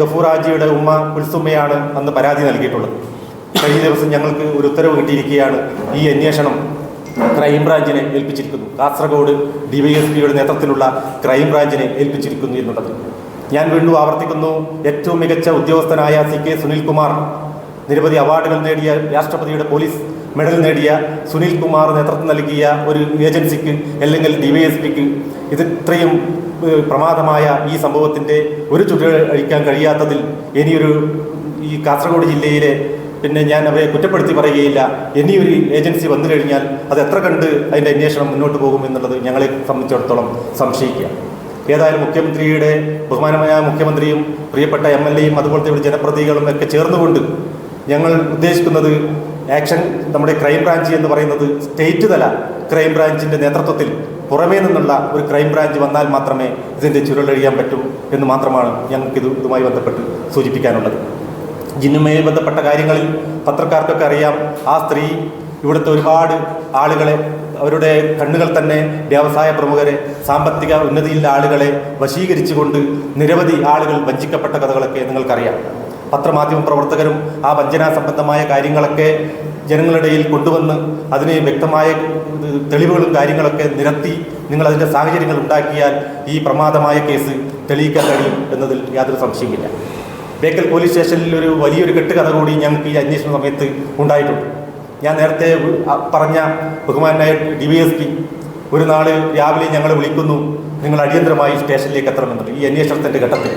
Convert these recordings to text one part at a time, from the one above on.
ഗഫൂർ ഹാജിയുടെ ഉമ്മ കുൽസുമ്മയാണ് അന്ന് പരാതി നൽകിയിട്ടുള്ളത്. കഴിഞ്ഞ ദിവസം ഞങ്ങൾക്ക് ഒരു ഉത്തരവ് കിട്ടിയിരിക്കുകയാണ്. ഈ അന്വേഷണം ക്രൈംബ്രാഞ്ചിനെ ഏൽപ്പിച്ചിരിക്കുന്നു. കാസർഗോഡ് ഡിവൈഎസ്പിയുടെ നേതൃത്വത്തിലുള്ള ക്രൈംബ്രാഞ്ചിനെ ഏൽപ്പിച്ചിരിക്കുന്നു എന്നുള്ളത്. ഞാൻ വീണ്ടും ആവർത്തിക്കുന്നു. ഏറ്റവും മികച്ച ഉദ്യോഗസ്ഥനായ സി കെ സുനിൽകുമാർ നിരവധി അവാർഡുകൾ നേടിയ രാഷ്ട്രപതിയുടെ പോലീസ് മെഡൽ നേടിയ സുനിൽകുമാർ നേതൃത്വം നൽകിയ ഒരു ഏജൻസിക്ക് അല്ലെങ്കിൽ ഡിവൈഎസ്പിക്ക് ഇത് ഇത്രയും പ്രമാദമായ ഈ സംഭവത്തിന്റെ ഒരു ചുറ്റുകൾ അഴിക്കാൻ കഴിയാത്തതിൽ ഇനിയൊരു ഈ കാസർഗോഡ് ജില്ലയിലെ പിന്നെ ഞാൻ അവരെ കുറ്റപ്പെടുത്തി പറയുകയില്ല. ഇനിയൊരു ഏജൻസി വന്നു കഴിഞ്ഞാൽ അത് എത്ര കണ്ട് അതിന്റെ അന്വേഷണം മുന്നോട്ട് പോകും എന്നുള്ളത് ഞങ്ങളെ സംബന്ധിച്ചിടത്തോളം സംശയിക്കുക. ഏതായാലും മുഖ്യമന്ത്രിയുടെ ബഹുമാനമായ മുഖ്യമന്ത്രിയും പ്രിയപ്പെട്ട എം എൽ എയും അതുപോലത്തെ ജനപ്രതിനിധികളും ഒക്കെ ചേർന്നുകൊണ്ട് ഞങ്ങൾ ഉദ്ദേശിക്കുന്നത് ആക്ഷൻ നമ്മുടെ ക്രൈം ബ്രാഞ്ച് എന്ന് പറയുന്നത് സ്റ്റേറ്റ് തല ക്രൈം ബ്രാഞ്ചിന്റെ നേതൃത്വത്തിൽ പുറമേ നിന്നുള്ള ഒരു ക്രൈം ബ്രാഞ്ച് വന്നാൽ മാത്രമേ ഇതിന്റെ ചുരുളഴിയാൻ പറ്റൂ എന്ന് മാത്രമാണ് ഞങ്ങൾക്കിത് ഇതുമായി ബന്ധപ്പെട്ട് സൂചിപ്പിക്കാനുള്ളത്. ജിന്നുമായി ബന്ധപ്പെട്ട കാര്യങ്ങളിൽ പത്രക്കാർക്കൊക്കെ അറിയാം ആ സ്ത്രീ ഇവിടുത്തെ ഒരുപാട് ആളുകളെ അവരുടെ കണ്ണുകൾ തന്നെ വ്യവസായ പ്രമുഖരെ സാമ്പത്തിക ഉന്നതിയിലുള്ള ആളുകളെ വശീകരിച്ചുകൊണ്ട് നിരവധി ആളുകൾ വഞ്ചിക്കപ്പെട്ട കഥകളൊക്കെ നിങ്ങൾക്കറിയാം. പത്രമാധ്യമ പ്രവർത്തകരും ആ വഞ്ചനാ സംബന്ധമായ കാര്യങ്ങളൊക്കെ ജനങ്ങളിടയിൽ കൊണ്ടുവന്ന് അതിന് വ്യക്തമായ തെളിവുകളും കാര്യങ്ങളൊക്കെ നിരത്തി നിങ്ങൾ അതിന്റെ സാഹചര്യങ്ങൾ ഉണ്ടാക്കിയാൽ ഈ പ്രമാദമായ കേസ് തെളിയിക്കാൻ കഴിയും എന്നതിൽ യാതൊരു സംശയമില്ല ബേക്കൽ പോലീസ് സ്റ്റേഷനിൽ ഒരു വലിയൊരു കെട്ടുകഥ കൂടി ഞങ്ങൾക്ക് ഈ അന്വേഷണ സമയത്ത് ഉണ്ടായിട്ടുണ്ട്. ഞാൻ നേരത്തെ പറഞ്ഞ ബഹുമാനായ ഡി വൈ എസ് പി ഒരു നാൾ രാവിലെ ഞങ്ങളെ വിളിക്കുന്നു. നിങ്ങൾ അടിയന്തരമായി സ്റ്റേഷനിലേക്ക് എത്തണമെന്നുണ്ട്. ഈ അന്വേഷണത്തിന്റെ ഘട്ടത്തിൽ.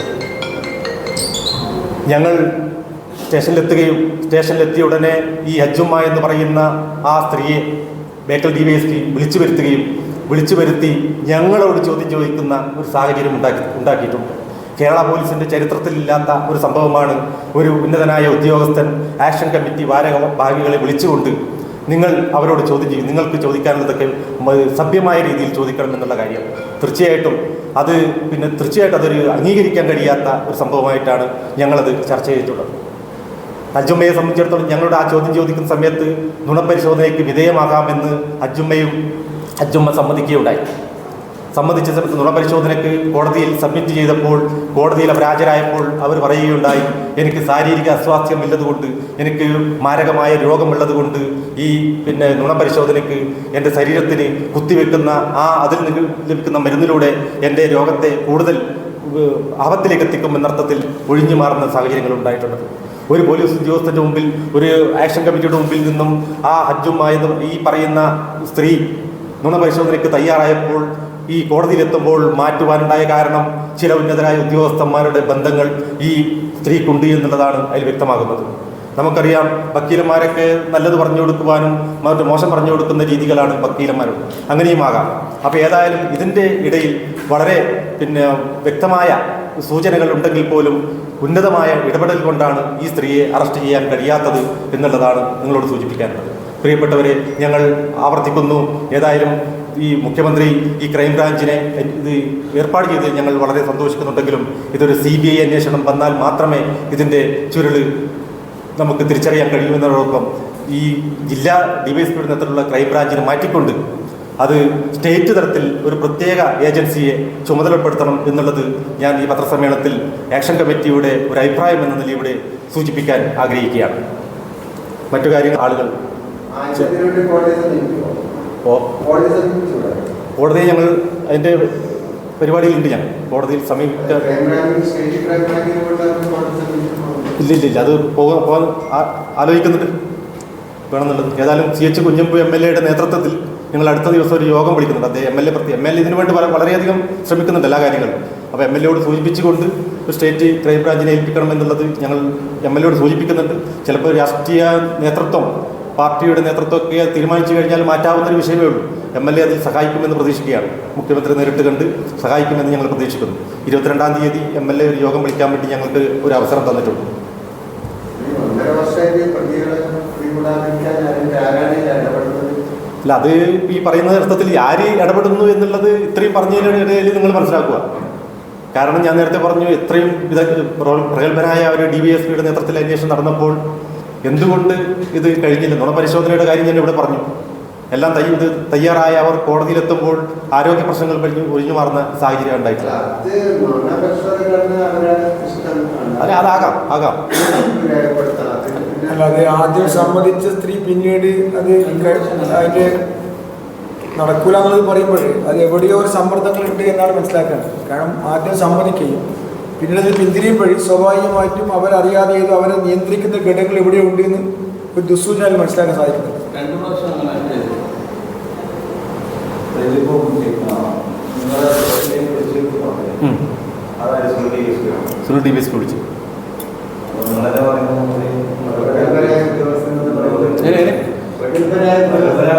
ഞങ്ങൾ സ്റ്റേഷനിലെത്തുകയും സ്റ്റേഷനിലെത്തിയ ഉടനെ ഈ ഹജ്ജുമ്മ എന്ന് പറയുന്ന ആ സ്ത്രീയെ Bekal D Y S P വിളിച്ചു വരുത്തുകയും വിളിച്ചു വരുത്തി ഞങ്ങളോട് ചോദ്യം ചോദിക്കുന്ന ഒരു സാഹചര്യം ഉണ്ടാക്കി ഉണ്ടാക്കിയിട്ടുണ്ട്. കേരള പോലീസിന്റെ ചരിത്രത്തിലില്ലാത്ത ഒരു സംഭവമാണ് ഒരു ഉന്നതനായ ഉദ്യോഗസ്ഥൻ ആക്ഷൻ കമ്മിറ്റി വാരക ഭാഗികളെ വിളിച്ചുകൊണ്ട് നിങ്ങൾ അവരോട് ചോദ്യം ചെയ്യും നിങ്ങൾക്ക് ചോദിക്കാനുള്ളതൊക്കെ സഭ്യമായ രീതിയിൽ ചോദിക്കണം എന്നുള്ള കാര്യം. തീർച്ചയായിട്ടും അത് പിന്നെ തീർച്ചയായിട്ടും അതൊരു അംഗീകരിക്കാൻ കഴിയാത്ത ഒരു സംഭവമായിട്ടാണ് ഞങ്ങളത് ചർച്ച ചെയ്തിട്ടുള്ളത്. അജുമ്മയെ സംബന്ധിച്ചിടത്തോളം ഞങ്ങളുടെ ആ ചോദ്യം ചോദിക്കുന്ന സമയത്ത് നുണപരിശോധനയ്ക്ക് വിധേയമാകാമെന്ന് അജുമ്മയും അജുമ്മ സമ്മതിക്കുകയുണ്ടായി. സമയത്ത് നുണപരിശോധനയ്ക്ക് കോടതിയിൽ സബ്മിറ്റ് ചെയ്തപ്പോൾ കോടതിയിൽ അവർ ഹാജരായപ്പോൾ അവർ പറയുകയുണ്ടായി എനിക്ക് ശാരീരിക അസ്വാസ്ഥ്യം ഇല്ലതുകൊണ്ട് എനിക്ക് മാരകമായ രോഗമുള്ളതുകൊണ്ട് ഈ പിന്നെ നുണപരിശോധനയ്ക്ക് എന്റെ ശരീരത്തിന് കുത്തിവെക്കുന്ന ആ അതിൽ നിന്ന് ലഭിക്കുന്ന മരുന്നിലൂടെ എന്റെ രോഗത്തെ കൂടുതൽ ആപത്തിലേക്ക് എത്തിക്കും എന്നർത്ഥത്തിൽ ഒഴിഞ്ഞു മാറുന്ന സാഹചര്യങ്ങൾ ഉണ്ടായിട്ടുണ്ട്. ഒരു പോലീസ് ഉദ്യോഗസ്ഥന്റെ മുമ്പിൽ ഒരു ആക്ഷൻ കമ്മിറ്റിയുടെ മുമ്പിൽ നിന്നും ആ ഹജ്ജുമായ ഈ പറയുന്ന സ്ത്രീ നുണപരിശോധനയ്ക്ക് തയ്യാറായപ്പോൾ ഈ കോടതിയിലെത്തുമ്പോൾ മാറ്റുവാനുണ്ടായ കാരണം ചില ഉന്നതരായ ഉദ്യോഗസ്ഥന്മാരുടെ ബന്ധങ്ങൾ ഈ സ്ത്രീക്കുണ്ട് എന്നുള്ളതാണ് അതിൽ വ്യക്തമാകുന്നത്. നമുക്കറിയാം വക്കീലന്മാരൊക്കെ നല്ലത് പറഞ്ഞു കൊടുക്കുവാനും മറ്റു മോശം പറഞ്ഞു കൊടുക്കുന്ന രീതികളാണ് വക്കീലന്മാരുണ്ട് അങ്ങനെയുമാകാം അപ്പോൾ ഏതായാലും ഇതിന്റെ ഇടയിൽ വളരെ പിന്നെ വ്യക്തമായ സൂചനകൾ ഉണ്ടെങ്കിൽ പോലും ഉന്നതമായ ഇടപെടൽ കൊണ്ടാണ് ഈ സ്ത്രീയെ അറസ്റ്റ് ചെയ്യാൻ കഴിയാത്തത് എന്നുള്ളതാണ് നിങ്ങളോട് സൂചിപ്പിക്കാനുള്ളത്. പ്രിയപ്പെട്ടവരെ ഞങ്ങൾ ആവർത്തിക്കുന്നു. ഏതായാലും ഈ മുഖ്യമന്ത്രി ഈ ക്രൈംബ്രാഞ്ചിനെ ഇത് ഏർപ്പാട് ചെയ്തതിൽ ഞങ്ങൾ വളരെ സന്തോഷിക്കുന്നുണ്ടെങ്കിലും ഇതൊരു സി ബി ഐ അന്വേഷണം വന്നാൽ മാത്രമേ ഇതിന്റെ ചുരുൾ നമുക്ക് തിരിച്ചറിയാൻ കഴിയുമെന്നതോടൊപ്പം ഈ ജില്ലാ ഡിവൈഎസ്പിയുടെ നേതൃത്വത്തിലുള്ള ക്രൈംബ്രാഞ്ചിനെ മാറ്റിക്കൊണ്ട് അത് സ്റ്റേറ്റ് തലത്തിൽ ഒരു പ്രത്യേക ഏജൻസിയെ ചുമതലപ്പെടുത്തണം എന്നുള്ളത് ഞാൻ ഈ പത്രസമ്മേളനത്തിൽ ആക്ഷൻ കമ്മിറ്റിയുടെ ഒരു അഭിപ്രായം എന്ന നിലയിലൂടെ സൂചിപ്പിക്കാൻ ആഗ്രഹിക്കുകയാണ്. മറ്റു കാര്യങ്ങൾ ആളുകൾ ആഴ്ചയിലൊരു കോടതിയെ ഞങ്ങൾ അതിന്റെ പരിപാടിയിലുണ്ട് ഞാൻ. കോടതിയിൽ സമീപിച്ച? ഇല്ല ഇല്ല ഇല്ല. അത് പോകാൻ പോകാൻ ആലോചിക്കുന്നുണ്ട്. വേണമെന്നുള്ളത്. ഏതായാലും C H Kunhambu M L എയുടെ നേതൃത്വത്തിൽ ഞങ്ങൾ അടുത്ത ദിവസം ഒരു യോഗം വിളിക്കുന്നുണ്ട്. അദ്ദേഹം എം എൽ എ പ്രത്യേകം എം എൽ എ ഇതിനു വേണ്ടി വളരെ വളരെയധികം ശ്രമിക്കുന്നുണ്ട് എല്ലാ കാര്യങ്ങളും. അപ്പോൾ എം എൽ എയോട് സൂചിപ്പിച്ചുകൊണ്ട് ഒരു സ്റ്റേറ്റ് ക്രൈംബ്രാഞ്ചിനെ ഏൽപ്പിക്കണം എന്നുള്ളത് ഞങ്ങൾ എം എൽ എയോട് സൂചിപ്പിക്കുന്നുണ്ട്. ചിലപ്പോൾ രാഷ്ട്രീയ നേതൃത്വം പാർട്ടിയുടെ നേതൃത്വമൊക്കെ തീരുമാനിച്ചു കഴിഞ്ഞാൽ മാറ്റാവുന്ന ഒരു വിഷയമേ ഉള്ളൂ. എം എൽ എ അതിൽ സഹായിക്കുമെന്ന് പ്രതീക്ഷിക്കുകയാണ്. മുഖ്യമന്ത്രി നേരിട്ട് കണ്ട് സഹായിക്കുമെന്ന് ഞങ്ങൾ പ്രതീക്ഷിക്കുന്നു. ഇരുപത്തിരണ്ടാം തീയതി എം എൽ എ ഒരു യോഗം വിളിക്കാൻ വേണ്ടി ഞങ്ങൾക്ക് ഒരു അവസരം തന്നിട്ടുണ്ട്. അല്ല അത് ഈ പറയുന്ന അർത്ഥത്തിൽ ആര് ഇടപെടുന്നു എന്നുള്ളത് ഇത്രയും പറഞ്ഞതിനിടയിൽ നിങ്ങൾ മനസ്സിലാക്കുക. കാരണം ഞാൻ നേരത്തെ പറഞ്ഞു ഇത്രയും വിദഗ്ധ പ്രഗത്ഭനായ ഒരു ഡി വി എസ് പിയുടെ നേതൃത്വത്തിൽ അന്വേഷണം നടന്നപ്പോൾ എന്തുകൊണ്ട് ഇത് കഴിഞ്ഞില്ല? നുണപരിശോധനയുടെ കാര്യം ഞാൻ ഇവിടെ പറഞ്ഞു. എല്ലാം തയ്യ ഇത് തയ്യാറായ അവർ കോടതിയിലെത്തുമ്പോൾ ആരോഗ്യ പ്രശ്നങ്ങൾ കഴിഞ്ഞു ഒഴിഞ്ഞു മാറുന്ന സാഹചര്യം അല്ല, ഉണ്ടായിട്ടില്ല അല്ല അതാകാം ആകാം അല്ലാതെ ആദ്യം സമ്മതിച്ച സ്ത്രീ പിന്നീട് അത് അതിന്റെ നടക്കൂല എന്നുള്ളത് പറയുമ്പോൾ അത് എവിടെയോ ഒരു സമ്മർദ്ദങ്ങളുണ്ട് എന്നാണ് മനസ്സിലാക്കേണ്ടത്. കാരണം ആദ്യം സമ്മതിക്കുകയും പിന്നീട് അത് വഴി സ്വാഭാവികമായിട്ടും അവരറിയാതെ ചെയ്തു അവരെ നിയന്ത്രിക്കുന്ന ഘടകങ്ങൾ എവിടെ ഉണ്ട് എന്ന് ഒരു ദുസ്സൂചനയിൽ മനസ്സിലാക്കാൻ സാധിക്കുന്നത് വിളിച്ചു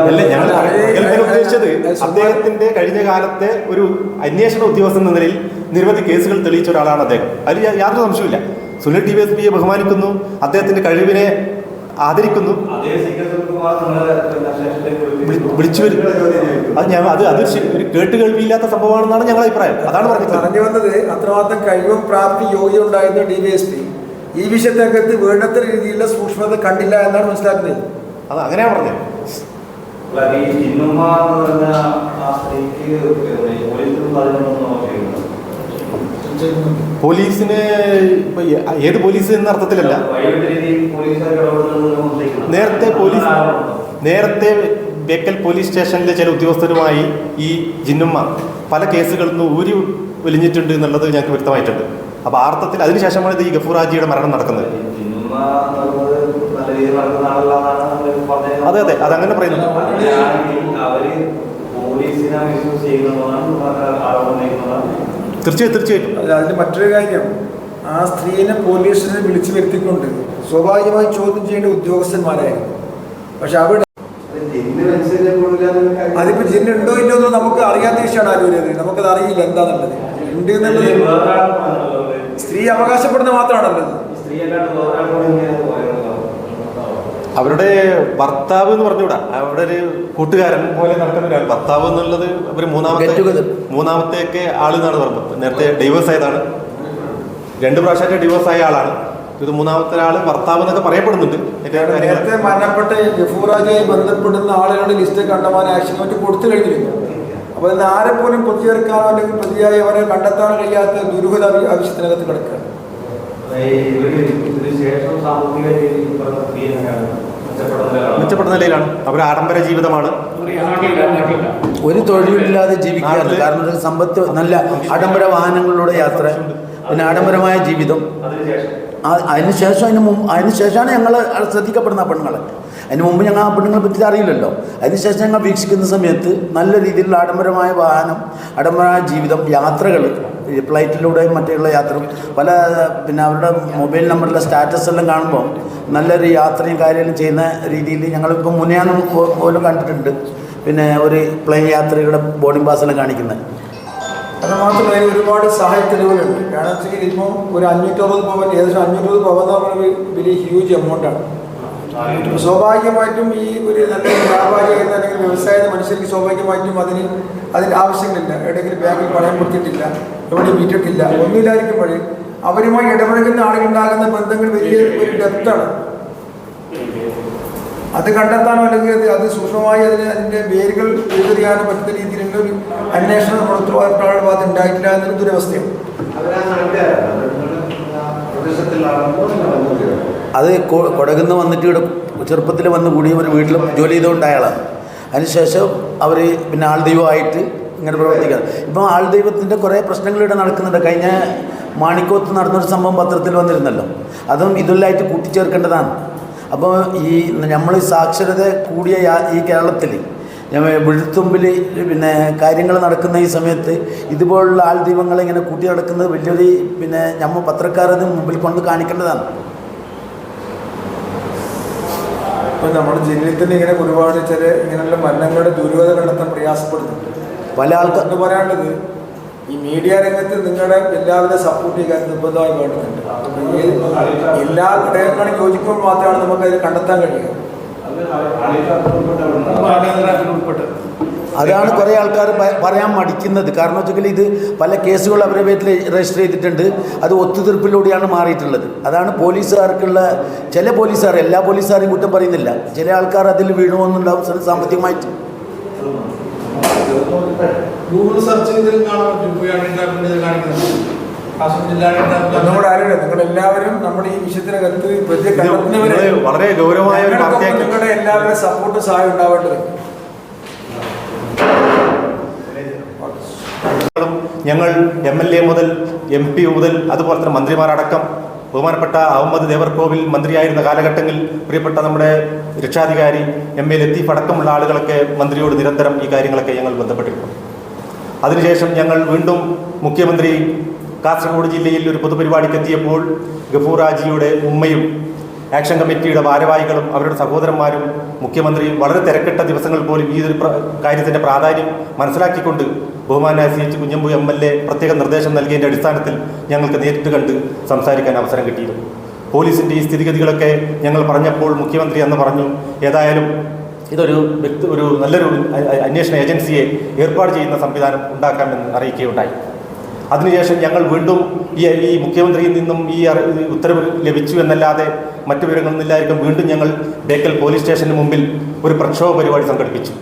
അല്ല? ഞാൻ ഉദ്ദേശിച്ചത് അദ്ദേഹത്തിന്റെ കഴിഞ്ഞ കാലത്തെ ഒരു അന്വേഷണ ഉദ്യോഗസ്ഥൻ എന്ന നിലയിൽ നിരവധി കേസുകൾ തെളിയിച്ച ഒരാളാണ് അദ്ദേഹം. അതിൽ യാതൊരു സംശയമില്ല സുനിൽ ടി വി എസ് പിയെ ബഹുമാനിക്കുന്നു. അദ്ദേഹത്തിന്റെ കഴിവിനെ ആദരിക്കുന്നു. വിളിച്ചു അത് ഞാൻ അത് അത് ഒരു കേട്ട് കേൾവിയില്ലാത്ത സംഭവമാണെന്നാണ് ഞങ്ങളുടെ അഭിപ്രായം. അതാണ് പറഞ്ഞത്. പറഞ്ഞു വന്നത് അത്രമാത്രം കഴിവും പ്രാപ്തി യോഗ്യം ഉണ്ടായിരുന്ന ഡി വി എസ് പി. ഈ വിഷയത്തിനകത്ത് വേണ്ടത്ര രീതിയിലുള്ള സൂക്ഷ്മത കണ്ടില്ല എന്നാണ് മനസ്സിലാക്കുന്നത്. അത് അങ്ങനെയാ പറഞ്ഞത്. പോലീസിന് ഇപ്പൊ ഏത് പോലീസ് എന്ന അർത്ഥത്തിലല്ല. നേരത്തെ പോലീസ് നേരത്തെ ബേക്കൽ പോലീസ് സ്റ്റേഷനിലെ ചില ഉദ്യോഗസ്ഥരുമായി ഈ ജിന്നുമ്മ പല കേസുകളിൽ നിന്ന് ഊരി വലിഞ്ഞിട്ടുണ്ട് എന്നുള്ളത് ഞങ്ങൾക്ക് വ്യക്തമായിട്ടുണ്ട്. അപ്പോൾ ആർത്ഥത്തിൽ അതിനുശേഷമാണ് ഇത് ഈ ഗഫൂറാജിയുടെ മരണം നടക്കുന്നത്. അതെ, അതെ, അതങ്ങനെ പറയുന്നു. തീർച്ചയായും തീർച്ചയായിട്ടും അല്ല അതിന് മറ്റൊരു കാര്യം. ആ സ്ത്രീനെ പോലീസിനെ വിളിച്ചു വരുത്തിക്കൊണ്ട് സ്വാഭാവികമായി ചോദ്യം ചെയ്യേണ്ട ഉദ്യോഗസ്ഥന്മാരായിരുന്നു. പക്ഷെ അവിടെ അതിപ്പോ ജിന്നുണ്ടോ ഇല്ലോ എന്ന് നമുക്ക് അറിയാത്ത വിഷയമാണ് ആരോഗ്യം നമുക്കത് അറിയില്ല എന്താണെന്നുള്ളത് ഉണ്ട് എന്നുള്ളത് സ്ത്രീ അവകാശപ്പെടുന്ന മാത്രമാണല്ലോ ഇത്. സ്ത്രീയല്ലാണ്ട് വേറൊരാൾ കൂടി ഇങ്ങനെ പറയുന്നല്ലോ. അവരുടെ ഭർത്താവ് എന്ന് പറഞ്ഞുകൂടാ. അവരുടെ ഒരു കൂട്ടുകാരൻ പോലെ നടക്കുന്ന ഒരാൾ. ഭർത്താവ് എന്നുള്ളത് അവർ മൂന്നാമത്തെ മൂന്നാമത്തെ ഒക്കെ ആൾ ആൾ എന്നാണ് പറഞ്ഞത് നേരത്തെ ഡൈവേഴ്സ് ആയതാണ്. രണ്ട് പ്രാവശ്യമായിട്ട് ഡിവോഴ്സ് ആയ ആളാണ്. ഇത് മൂന്നാമത്തെ ആൾ ഭർത്താവ് എന്നൊക്കെ പറയപ്പെടുന്നുണ്ട്. നേരത്തെ മരണപ്പെട്ട ഈ ഗഫൂറാജുമായി ബന്ധപ്പെടുന്ന ആളുകളുടെ ലിസ്റ്റ് കണ്ടമാൻ ആക്ഷൻ കമ്മിറ്റി കൊടുത്തു കഴിഞ്ഞിരിക്കുന്നു അപ്പോൾ ഇന്ന് ആരെ പോലും പ്രതി അല്ലെങ്കിൽ പ്രതിയായി അവരെ കണ്ടെത്താൻ കഴിയാത്ത ദുരൂഹത ആവ- ആവശ്യത്തിനകത്ത് കിടക്കുക മെച്ചപ്പെട്ട നിലയിലാണ്. അവർ ആഡംബര ജീവിതമാണ്. ഒരു തൊഴിലില്ലാതെ ജീവിക്കുകയാണ്. കാരണം സമ്പത്ത് നല്ല ആഡംബര വാഹനങ്ങളിലൂടെ യാത്ര പിന്നെ ആഡംബരമായ ജീവിതം. അതിനുശേഷം? അതിന് മുമ്പ് അതിനുശേഷമാണ് ഞങ്ങൾ ശ്രദ്ധിക്കപ്പെടുന്ന ആ പെണ്ണുങ്ങൾ അതിന് മുമ്പ് ഞങ്ങൾ ആ പെണ്ണുങ്ങളെ പറ്റി അറിയില്ലല്ലോ. അതിനുശേഷം ഞങ്ങൾ വീക്ഷിക്കുന്ന സമയത്ത് നല്ല രീതിയിലുള്ള ആഡംബരമായ വാഹനം ആഡംബരമായ ജീവിതം യാത്രകൾ ഫ്ലൈറ്റിലൂടെയും മറ്റുള്ള യാത്ര പല പിന്നെ അവരുടെ മൊബൈൽ നമ്പറിലെ സ്റ്റാറ്റസ് എല്ലാം കാണുമ്പോൾ നല്ലൊരു യാത്രയും കാര്യങ്ങളും ചെയ്യുന്ന രീതിയിൽ ഞങ്ങളിപ്പോൾ മുന്നേന്ന് പോലും കണ്ടിട്ടുണ്ട്. പിന്നെ ഒരു പ്ലെയിൻ യാത്രയുടെ ബോർഡിംഗ് പാസ്സെല്ലാം കാണിക്കുന്നത്. അത് മാത്രമല്ല ഒരുപാട് സഹായ തെളിവുകളുണ്ട്. കാരണം വെച്ചാൽ ഇപ്പോൾ ഒരു അഞ്ഞൂറ്ററുപത് പവൻ ഏകദേശം അഞ്ഞൂറ്ററുപത് പവൻ എന്ന് പറഞ്ഞ ഒരു വലിയ ഹ്യൂജ് എമൗണ്ടാണ് സ്വാഭാവികമായിട്ടും ഈ ഒരു നല്ല വ്യാപാരി എന്ന അല്ലെങ്കിൽ വ്യവസായ മനുഷ്യർക്ക് സ്വാഭാവികമായിട്ടും അതിന് അതിന്റെ ആവശ്യങ്ങളില്ല. എവിടെയെങ്കിലും ബാങ്കിൽ പണയം കൊടുത്തിട്ടില്ല. എവിടെയും വിറ്റിട്ടില്ല ഒന്നുമില്ലായിരിക്കുമ്പോൾ അവരുമായി ഇടപഴകുന്ന ആളുകളുണ്ടാകുന്ന ബന്ധങ്ങൾ വലിയ ഒരു ഡെപ്താണ് അത് കണ്ടെത്താനോ അല്ലെങ്കിൽ അത് സൂക്ഷ്മമായി അതിന് അതിന്റെ വേരുകൾ എഴുതിയാനോ പറ്റുന്ന രീതിയിലുള്ള ഒരു അന്വേഷണം നമ്മുടെ ഉത്തരവാദിത്തങ്ങളുടെ ഭാഗത്ത് ഉണ്ടായിട്ടില്ല എന്നൊരു ദുരവസ്ഥയാണ് അത് കൊടകുന്ന് വന്നിട്ട് ഇവിടെ ചെറുപ്പത്തിൽ വന്ന് കൂടി ഒരു വീട്ടിൽ ജോലി ചെയ്തുകൊണ്ടായാളാണ് അതിനുശേഷം അവർ പിന്നെ ആൾ ദൈവമായിട്ട് ഇങ്ങനെ പ്രവർത്തിക്കുന്നത്. ഇപ്പം ആൾ ദൈവത്തിന്റെ കുറേ പ്രശ്നങ്ങൾ ഇവിടെ നടക്കുന്നുണ്ട്. കഴിഞ്ഞ മാണിക്കോത്ത് നടന്നൊരു സംഭവം പത്രത്തിൽ വന്നിരുന്നല്ലോ. അതും ഇതെല്ലാമായിട്ട് കൂട്ടിച്ചേർക്കേണ്ടതാണ്. അപ്പോൾ ഈ നമ്മൾ സാക്ഷരത കൂടിയ ഈ കേരളത്തിൽ വിഴുത്തുമ്പിൽ പിന്നെ കാര്യങ്ങൾ നടക്കുന്ന ഈ സമയത്ത് ഇതുപോലുള്ള ആൾ ദൈവങ്ങളെ ഇങ്ങനെ കൂട്ടി നടക്കുന്നത് വലിയൊരു പിന്നെ നമ്മൾ പത്രക്കാരത് മുമ്പിൽ കൊണ്ട് കാണിക്കേണ്ടതാണ്. ഇപ്പം നമ്മുടെ ജില്ലയിൽ തന്നെ ഇങ്ങനെ ഒരുപാട് ചില ഇങ്ങനെയുള്ള മരണങ്ങളുടെ ദുരൂഹത കണ്ടെത്താൻ പ്രയാസപ്പെടുന്നുണ്ട്. പല ആൾക്കാർ എന്ന് പറയാനുള്ളത് ഈ മീഡിയ രംഗത്ത് നിങ്ങളുടെ എല്ലാവരും സപ്പോർട്ട് ചെയ്യാൻ നിർബന്ധമായി വേണ്ടുന്നുണ്ട്. എല്ലാ ഘടകങ്ങളും യോജിക്കുമ്പോൾ മാത്രമാണ് നമുക്ക് അതിൽ കണ്ടെത്താൻ കഴിയുക. അതാണ് കുറേ ആൾക്കാർ പറയാൻ മടിക്കുന്നത്. കാരണം വെച്ചാൽ ഇത് പല കേസുകൾ അവരുടെ പേരിൽ രജിസ്റ്റർ ചെയ്തിട്ടുണ്ട്. അത് ഒത്തുതീർപ്പിലൂടെയാണ് മാറിയിട്ടുള്ളത്. അതാണ് പോലീസുകാർക്കുള്ള ചില പോലീസുകാർ എല്ലാ പോലീസുകാരെയും കുറ്റം പറയുന്നില്ല. ചില ആൾക്കാർ അതിൽ വീഴുമെന്നുണ്ടാവും സാ- സാമ്പത്തികമായിട്ട്. ഗൂഗിൾ സെർച്ച് ചെയ്തതിൽ കാണാൻ പറ്റും. കാണിക്കുന്നത്. നമ്മുടെ ആരുടെ നിങ്ങൾ എല്ലാവരും നമ്മുടെ ഈ വിഷയത്തിനകത്ത് വളരെ ഗൗരവമായ നിങ്ങളുടെ എല്ലാവരുടെ സപ്പോർട്ട് സഹായം ഉണ്ടാവേണ്ടത്. ഞങ്ങൾ എം എൽ എ മുതൽ എം പി മുതൽ അതുപോലെ തന്നെ മന്ത്രിമാരടക്കം ബഹുമാനപ്പെട്ട അഹമ്മദ് ദേവർകോവിൽ മന്ത്രിയായിരുന്ന കാലഘട്ടങ്ങളിൽ പ്രിയപ്പെട്ട നമ്മുടെ രക്ഷാധികാരി എം എ ലത്തീഫ് അടക്കമുള്ള ആളുകളൊക്കെ മന്ത്രിയോട് നിരന്തരം ഈ കാര്യങ്ങളൊക്കെ ഞങ്ങൾ ബന്ധപ്പെട്ടിട്ടുണ്ട് അതിനുശേഷം ഞങ്ങൾ വീണ്ടും മുഖ്യമന്ത്രി കാസർഗോഡ് ജില്ലയിൽ ഒരു പൊതുപരിപാടിക്ക് എത്തിയപ്പോൾ ഗഫൂർ ഹാജിയുടെ ഉമ്മയും ആക്ഷൻ കമ്മിറ്റിയുടെ ഭാരവാഹികളും അവരുടെ സഹോദരന്മാരും മുഖ്യമന്ത്രിയും വളരെ തിരക്കിട്ട ദിവസങ്ങൾ പോലും ഈ ഒരു കാര്യത്തിന്റെ പ്രാധാന്യം മനസ്സിലാക്കിക്കൊണ്ട് ബഹുമാനായ C H Kunhambu M L A പ്രത്യേക നിർദ്ദേശം നൽകിയതിന്റെ അടിസ്ഥാനത്തിൽ ഞങ്ങൾക്ക് നേരിട്ട് കണ്ട് സംസാരിക്കാൻ അവസരം കിട്ടിയിരുന്നു. പോലീസിന്റെ ഈ സ്ഥിതിഗതികളൊക്കെ ഞങ്ങൾ പറഞ്ഞപ്പോൾ മുഖ്യമന്ത്രി അന്ന് പറഞ്ഞു ഏതായാലും ഇതൊരു വ്യക്തി ഒരു നല്ലൊരു അന്വേഷണ ഏജൻസിയെ ഏർപ്പാട് ചെയ്യുന്ന സംവിധാനം ഉണ്ടാക്കാമെന്ന് അറിയിക്കുകയുണ്ടായി. അതിനുശേഷം ഞങ്ങൾ വീണ്ടും ഈ ഈ മുഖ്യമന്ത്രിയിൽ നിന്നും ഈ ഉത്തരവ് ലഭിച്ചു എന്നല്ലാതെ മറ്റു വിവരങ്ങളൊന്നുമില്ലായിരിക്കും വീണ്ടും ഞങ്ങൾ ബേക്കൽ പോലീസ് സ്റ്റേഷന് മുമ്പിൽ ഒരു പ്രക്ഷോഭ പരിപാടി സംഘടിപ്പിച്ചു.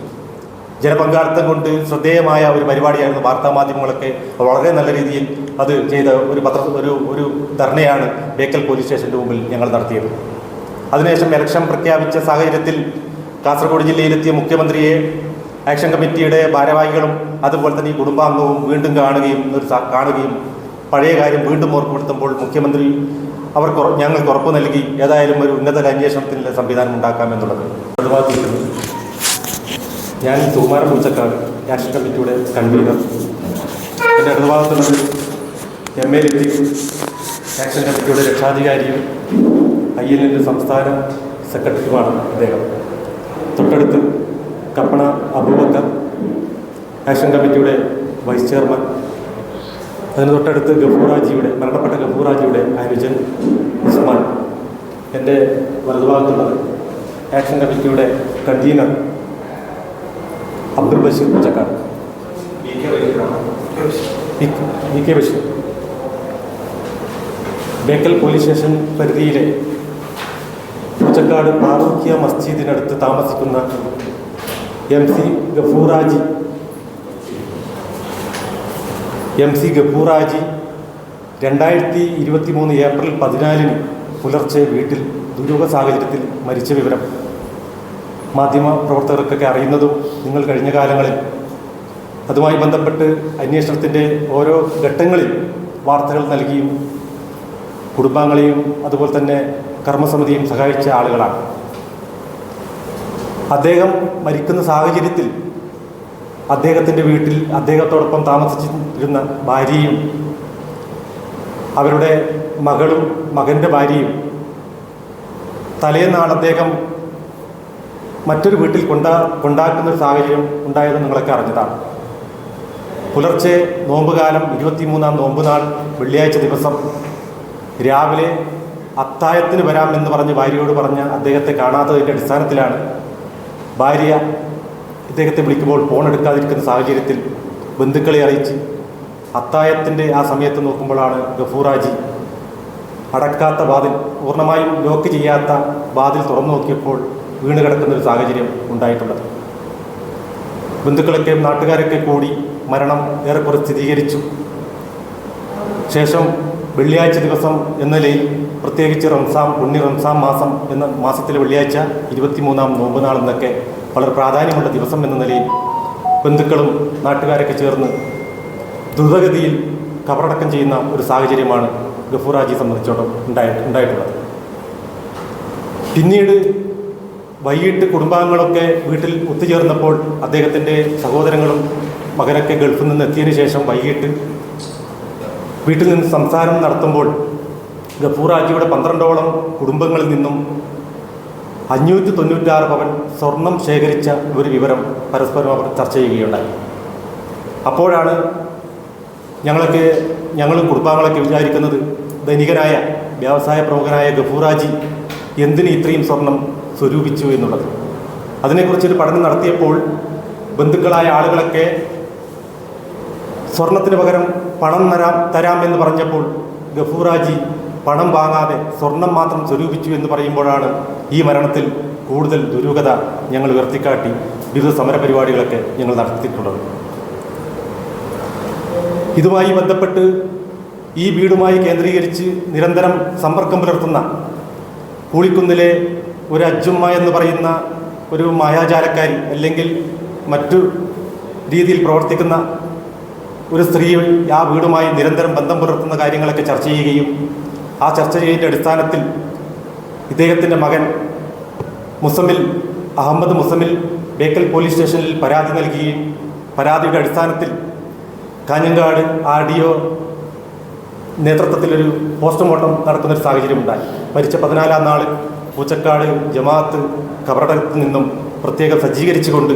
ജനപങ്കാളിത്തം കൊണ്ട് ശ്രദ്ധേയമായ ഒരു പരിപാടിയായിരുന്നു വാർത്താമാധ്യമങ്ങളൊക്കെ വളരെ നല്ല രീതിയിൽ അത് ചെയ്ത ഒരു പത്ര ഒരു ഒരു ധർണയാണ് ബേക്കൽ പോലീസ് സ്റ്റേഷന്റെ മുമ്പിൽ ഞങ്ങൾ നടത്തിയത്. അതിനുശേഷം ഇലക്ഷൻ പ്രഖ്യാപിച്ച സാഹചര്യത്തിൽ കാസർഗോഡ് ജില്ലയിലെത്തിയ മുഖ്യമന്ത്രിയെ ആക്ഷൻ കമ്മിറ്റിയുടെ ഭാരവാഹികളും അതുപോലെ തന്നെ ഈ കുടുംബാംഗവും വീണ്ടും കാണുകയും കാണുകയും പഴയ കാര്യം വീണ്ടും ഓർമ്മപ്പെടുത്തുമ്പോൾ മുഖ്യമന്ത്രി അവർക്ക് ഞങ്ങൾക്ക് ഉറപ്പ് നൽകി ഏതായാലും ഒരു ഉന്നത അന്വേഷണത്തിന്റെ സംവിധാനം ഉണ്ടാക്കാമെന്നുള്ളത് പ്രതിപാദിക്കുന്നു. ഞാൻ സുകുമാരൻ പൂച്ചക്കാട് ആക്ഷൻ കമ്മിറ്റിയുടെ കൺവീനർ എന്റെ ഇടതുഭാഗത്തുള്ളത് എം എ ലത്തീഫ് ആക്ഷൻ കമ്മിറ്റിയുടെ രക്ഷാധികാരിയും ഐ എൽ എന്റെ സംസ്ഥാന സെക്രട്ടറിയുമാണ് അദ്ദേഹം തൊട്ടടുത്ത് കപ്പണ അബൂബക്കർ ആക്ഷൻ കമ്മിറ്റിയുടെ വൈസ് ചെയർമാൻ അതിന് തൊട്ടടുത്ത് ഗഫൂറാജിയുടെ മരണപ്പെട്ട ഗഫൂറാജിയുടെ അനുജൻ ഉസ്മാൻ. എന്റെ വലതുഭാഗത്തുള്ളത് ആക്ഷൻ കമ്മിറ്റിയുടെ convener Abdul Basheer Poochakkad V K Basheer. Bekal police station പരിധിയിലെ പൂച്ചക്കാട് പാറൂക്കിയ മസ്ജിദിനടുത്ത് താമസിക്കുന്ന M C Gafoorhaji. M C Gafoorhaji രണ്ടായിരത്തി ഇരുപത്തി മൂന്ന് ഏപ്രിൽ പതിനാലിന് പുലർച്ചെ വീട്ടിൽ ദുരൂഹ സാഹചര്യത്തിൽ മരിച്ച വിവരം. മാധ്യമ പ്രവർത്തകർക്കൊക്കെ അറിയുന്നതും നിങ്ങൾ കഴിഞ്ഞ കാലങ്ങളിൽ. അതുമായി ബന്ധപ്പെട്ട് അന്വേഷണത്തിന്റെ ഓരോ ഘട്ടങ്ങളിൽ വാർത്തകൾ നൽകിയും കുടുംബാംഗങ്ങളെയും അതുപോലെ തന്നെ കർമ്മസമിതിയും സഹായിച്ച ആളുകളാണ്. അദ്ദേഹം മരിക്കുന്ന സാഹചര്യത്തിൽ അദ്ദേഹത്തിന്റെ വീട്ടിൽ അദ്ദേഹത്തോടൊപ്പം താമസിച്ചിരുന്ന ഭാര്യയും അവരുടെ മകളും മകന്റെ ഭാര്യയും തലേന്നാൾ അദ്ദേഹം മറ്റൊരു വീട്ടിൽ കൊണ്ടാ കൊണ്ടാക്കുന്ന ഒരു സാഹചര്യം ഉണ്ടായത് നിങ്ങളൊക്കെ അറിഞ്ഞതാണ്. പുലർച്ചെ നോമ്പുകാലം ഇരുപത്തിമൂന്നാം നോമ്പ് നാൾ വെള്ളിയാഴ്ച ദിവസം രാവിലെ അത്തായത്തിന് വരാമെന്ന് പറഞ്ഞ് ഭാര്യയോട് പറഞ്ഞ് അദ്ദേഹത്തെ കാണാത്തതിന്റെ അടിസ്ഥാനത്തിലാണ് ഭാര്യ ഇദ്ദേഹത്തെ വിളിക്കുമ്പോൾ ഫോൺ എടുക്കാതിരിക്കുന്ന സാഹചര്യത്തിൽ ബന്ധുക്കളെ അറിയിച്ച് അത്തായത്തിന്റെ ആ സമയത്ത് നോക്കുമ്പോഴാണ് ഗഫൂറാജി അടക്കാത്ത വാതിൽ പൂർണമായും ലോക്ക് ചെയ്യാത്ത വാതിൽ തുറന്നു നോക്കിയപ്പോൾ വീണ് കിടക്കുന്ന ഒരു സാഹചര്യം ഉണ്ടായിട്ടുള്ളത്. ബന്ധുക്കളൊക്കെ നാട്ടുകാരൊക്കെ കൂടി മരണം ഏറെക്കുറെ സ്ഥിരീകരിച്ചു. ശേഷം വെള്ളിയാഴ്ച ദിവസം എന്ന നിലയിൽ പ്രത്യേകിച്ച് റംസാം പുണ്യ റംസാം മാസം എന്ന മാസത്തിലെ വെള്ളിയാഴ്ച ഇരുപത്തിമൂന്നാം നോമ്പ് നാളെന്നൊക്കെ വളരെ പ്രാധാന്യമുള്ള ദിവസം എന്ന നിലയിൽ ബന്ധുക്കളും നാട്ടുകാരൊക്കെ ചേർന്ന് ദ്രുതഗതിയിൽ കബറടക്കം ചെയ്യുന്ന ഒരു സാഹചര്യമാണ് ഗഫൂറാജിയെ സംബന്ധിച്ചിടത്തോളം ഉണ്ടായി ഉണ്ടായിട്ടുള്ളത്. പിന്നീട് വൈകിട്ട് കുടുംബാംഗങ്ങളൊക്കെ വീട്ടിൽ ഒത്തുചേർന്നപ്പോൾ അദ്ദേഹത്തിന്റെ സഹോദരങ്ങളും മകനൊക്കെ ഗൾഫിൽ നിന്ന് എത്തിയതിനു ശേഷം വൈകിട്ട് വീട്ടിൽ നിന്ന് സംസാരം നടത്തുമ്പോൾ ഗഫൂറാജിയുടെ പന്ത്രണ്ടോളം കുടുംബങ്ങളിൽ നിന്നും അഞ്ഞൂറ്റി തൊണ്ണൂറ്റാറ് പവൻ സ്വർണം ശേഖരിച്ച ഒരു വിവരം പരസ്പരം അവർ ചർച്ച ചെയ്യുകയുണ്ടായി. അപ്പോഴാണ് ഞങ്ങളൊക്കെ ഞങ്ങളും കുടുംബാംഗങ്ങളൊക്കെ വിചാരിക്കുന്നത് ധനികനായ വ്യവസായ പ്രമുഖനായ ഗഫൂറാജി എന്തിന് ഇത്രയും സ്വർണം സ്വരൂപിച്ചു എന്നുള്ളത്. അതിനെക്കുറിച്ചൊരു പഠനം നടത്തിയപ്പോൾ ബന്ധുക്കളായ ആളുകളൊക്കെ സ്വർണത്തിന് പകരം പണം തരാം തരാം എന്ന് പറഞ്ഞപ്പോൾ ഗഫൂറാജി പണം വാങ്ങാതെ സ്വർണം മാത്രം സ്വരൂപിച്ചു എന്ന് പറയുമ്പോഴാണ് ഈ മരണത്തിൽ കൂടുതൽ ദുരൂഹത ഞങ്ങൾ ഉയർത്തിക്കാട്ടി വിവിധ സമരപരിപാടികളൊക്കെ ഞങ്ങൾ നടത്തിയിട്ടുള്ളത്. ഇതുമായി ബന്ധപ്പെട്ട് ഈ വീടുമായി കേന്ദ്രീകരിച്ച് നിരന്തരം സമ്പർക്കം പുലർത്തുന്ന കൂളിക്കുന്നിലെ ഒരു അജ്ജുമ്മ എന്ന് പറയുന്ന ഒരു മായാജാലക്കാരി അല്ലെങ്കിൽ മറ്റു രീതിയിൽ പ്രവർത്തിക്കുന്ന ഒരു സ്ത്രീ ആ വീടുമായി നിരന്തരം ബന്ധം പുലർത്തുന്ന കാര്യങ്ങളൊക്കെ ചർച്ച ചെയ്യുകയും ആ ചർച്ച ചെയ്തതിന്റെ അടിസ്ഥാനത്തിൽ ഇദ്ദേഹത്തിന്റെ മകൻ മുസമിൽ അഹമ്മദ് മുസമിൽ ബേക്കൽ പോലീസ് സ്റ്റേഷനിൽ പരാതി നൽകുകയും പരാതിയുടെ അടിസ്ഥാനത്തിൽ കാഞ്ഞങ്ങാട് ആർ ഡി ഒ നേതൃത്വത്തിലൊരു പോസ്റ്റ്മോർട്ടം നടക്കുന്നൊരു സാഹചര്യമുണ്ടായി മരിച്ച പതിനാലാം നാൾ പൂച്ചക്കാട് ജമാഅത്ത് ഖബറടത്തിൽ നിന്നും പ്രത്യേകം സജ്ജീകരിച്ചുകൊണ്ട്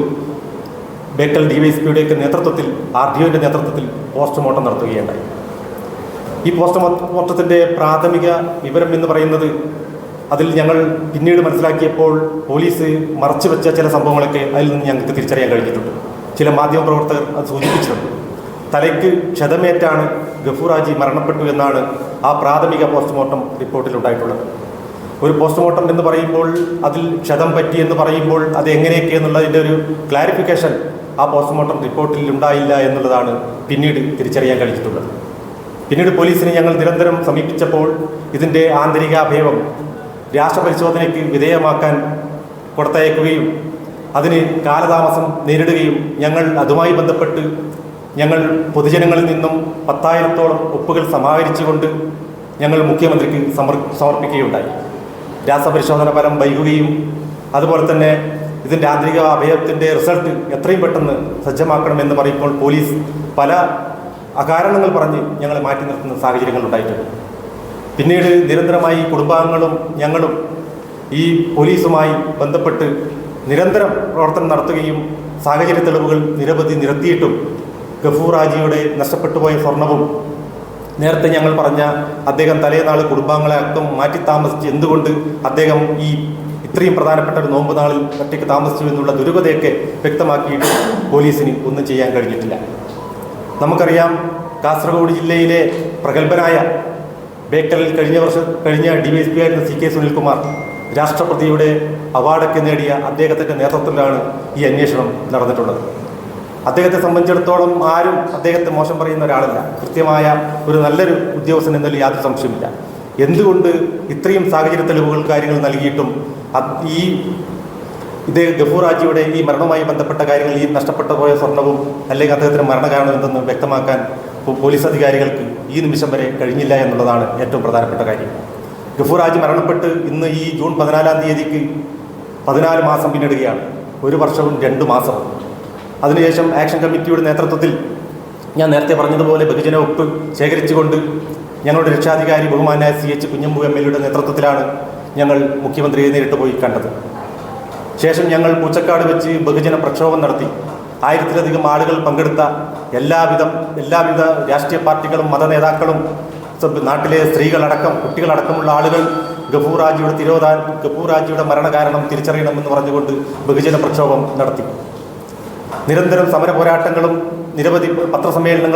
ബേക്കൽ ഡി വൈ എസ് നേതൃത്വത്തിൽ ആർ ഡി ഒന്റെ നേതൃത്വത്തിൽ പോസ്റ്റ്മോർട്ടം നടത്തുകയുണ്ടായി. ഈ പോസ്റ്റ്മോർട്ടത്തിന്റെ പ്രാഥമിക വിവരം എന്ന് പറയുന്നത് അതിൽ ഞങ്ങൾ പിന്നീട് മനസ്സിലാക്കിയപ്പോൾ പോലീസ് മറച്ചുവെച്ച ചില സംഭവങ്ങളൊക്കെ അതിൽ നിന്ന് ഞങ്ങൾക്ക് തിരിച്ചറിയാൻ കഴിഞ്ഞിട്ടുണ്ട്. ചില മാധ്യമപ്രവർത്തകർ അത് സൂചിപ്പിച്ചിട്ടുണ്ട്. തലയ്ക്ക് ക്ഷതമേറ്റാണ് ഗഫൂറാജി മരണപ്പെട്ടു എന്നാണ് ആ പ്രാഥമിക പോസ്റ്റ്മോർട്ടം റിപ്പോർട്ടിൽ ഉണ്ടായിട്ടുള്ളത് ഒരു പോസ്റ്റ്മോർട്ടം എന്ന് പറയുമ്പോൾ അതിൽ ക്ഷതം പറ്റി എന്ന് പറയുമ്പോൾ അത് എങ്ങനെയൊക്കെ എന്നുള്ളതിന്റെ ഒരു ക്ലാരിഫിക്കേഷൻ ആ പോസ്റ്റ്മോർട്ടം റിപ്പോർട്ടിൽ ഉണ്ടായില്ല എന്നുള്ളതാണ് പിന്നീട് തിരിച്ചറിയാൻ കഴിഞ്ഞിട്ടുള്ളത്. പിന്നീട് പോലീസിനെ ഞങ്ങൾ നിരന്തരം സമീപിച്ചപ്പോൾ ഇതിന്റെ ആന്തരിക അവയവം രാഷ്ട്രപരിശോധനയ്ക്ക് വിധേയമാക്കാൻ കൊടുത്തയക്കുകയും അതിന് കാലതാമസം നേരിടുകയും ഞങ്ങൾ അതുമായി ബന്ധപ്പെട്ട് ഞങ്ങൾ പൊതുജനങ്ങളിൽ നിന്നും പത്തായിരത്തോളം ഒപ്പുകൾ സമാഹരിച്ചുകൊണ്ട് ഞങ്ങൾ മുഖ്യമന്ത്രിക്ക് സമർ സമർപ്പിക്കുകയുണ്ടായി. രാസപരിശോധന ഫലം വൈകുകയും അതുപോലെ തന്നെ ഇതിന്റെ ആന്തരിക അവയവത്തിന്റെ റിസൾട്ട് എത്രയും പെട്ടെന്ന് സജ്ജമാക്കണമെന്ന് പറയുമ്പോൾ പോലീസ് പല അകാരണങ്ങൾ പറഞ്ഞ് ഞങ്ങളെ മാറ്റി നിർത്തുന്ന സാഹചര്യങ്ങൾ ഉണ്ടായിട്ടുണ്ട്. പിന്നീട് നിരന്തരമായി കുടുംബാംഗങ്ങളും ഞങ്ങളും ഈ പോലീസുമായി ബന്ധപ്പെട്ട് നിരന്തരം പ്രവർത്തനം നടത്തുകയും സാഹചര്യ തെളിവുകൾ നിരവധി നിരത്തിയിട്ടും ഗഫൂർ ഹാജിയുടെ നഷ്ടപ്പെട്ടുപോയ സ്വർണവും നേരത്തെ ഞങ്ങൾ പറഞ്ഞ അദ്ദേഹം തലേനാൾ കുടുംബാംഗങ്ങളെ അക്കം മാറ്റി താമസിച്ച് എന്തുകൊണ്ട് അദ്ദേഹം ഈ ഇത്രയും പ്രധാനപ്പെട്ട ഒരു നോമ്പ് നാളിൽ ഒറ്റയ്ക്ക് താമസിച്ചു എന്നുള്ള ദുരൂഹതയൊക്കെ വ്യക്തമാക്കിയിട്ട് പോലീസിന് ഒന്നും ചെയ്യാൻ കഴിഞ്ഞിട്ടില്ല. നമുക്കറിയാം കാസർഗോഡ് ജില്ലയിലെ പ്രഗത്ഭനായ ബേക്കലിൽ കഴിഞ്ഞ വർഷം കഴിഞ്ഞ ഡി വൈ എസ് പി ആയിരുന്ന സി കെ സുനിൽകുമാർ രാഷ്ട്രപതിയുടെ അവാർഡൊക്കെ നേടിയ അദ്ദേഹത്തിന്റെ നേതൃത്വത്തിലാണ് ഈ അന്വേഷണം നടന്നിട്ടുള്ളത്. അദ്ദേഹത്തെ സംബന്ധിച്ചിടത്തോളം ആരും അദ്ദേഹത്തെ മോശം പറയുന്ന ഒരാളല്ല. കൃത്യമായ ഒരു നല്ലൊരു ഉദ്യോഗസ്ഥൻ എന്നതിൽ യാതൊരു സംശയമില്ല എന്തുകൊണ്ട് ഇത്രയും സാഹചര്യ തെളിവുകൾ കാര്യങ്ങൾ നൽകിയിട്ടും ഈ ഇദ്ദേഹം ഗഫൂർ ആജിയുടെ ഈ മരണവുമായി ബന്ധപ്പെട്ട കാര്യങ്ങൾ ഈ നഷ്ടപ്പെട്ടു പോയ സ്വർണവും അല്ലെങ്കിൽ അദ്ദേഹത്തിന് മരണകാരണം എന്തെന്ന് വ്യക്തമാക്കാൻ പോലീസ് അധികാരികൾക്ക് ഈ നിമിഷം വരെ കഴിഞ്ഞില്ല എന്നുള്ളതാണ് ഏറ്റവും പ്രധാനപ്പെട്ട കാര്യം. ഗഫൂർ ആജി മരണപ്പെട്ട് ഇന്ന് ഈ ജൂൺ പതിനാലാം തീയതിക്ക് പതിനാല് മാസം പിന്നിടുകയാണ്. ഒരു വർഷവും രണ്ട് മാസവും. അതിനുശേഷം ആക്ഷൻ കമ്മിറ്റിയുടെ നേതൃത്വത്തിൽ ഞാൻ നേരത്തെ പറഞ്ഞതുപോലെ ബഹുജന ഒപ്പ് ശേഖരിച്ചുകൊണ്ട് ഞങ്ങളുടെ രക്ഷാധികാരി ബഹുമാനായ C H Kunhambu M L എയുടെ നേതൃത്വത്തിലാണ് ഞങ്ങൾ മുഖ്യമന്ത്രിയെ നേരിട്ട് പോയി കണ്ടത്. ശേഷം ഞങ്ങൾ പൂച്ചക്കാട് വെച്ച് ബഹുജന പ്രക്ഷോഭം നടത്തി. ആയിരത്തിലധികം ആളുകൾ പങ്കെടുത്ത എല്ലാവിധം എല്ലാവിധ രാഷ്ട്രീയ പാർട്ടികളും മത നേതാക്കളും നാട്ടിലെ സ്ത്രീകളടക്കം കുട്ടികളടക്കമുള്ള ആളുകൾ ഗഫൂർ തിരോധാൻ ഗഫൂറാജിയുടെ മരണകാരണം തിരിച്ചറിയണമെന്ന് പറഞ്ഞുകൊണ്ട് ബഹുജന പ്രക്ഷോഭം നടത്തി. നിരന്തരം സമര പോരാട്ടങ്ങളും നിരവധി പത്രസമ്മേളനങ്ങളും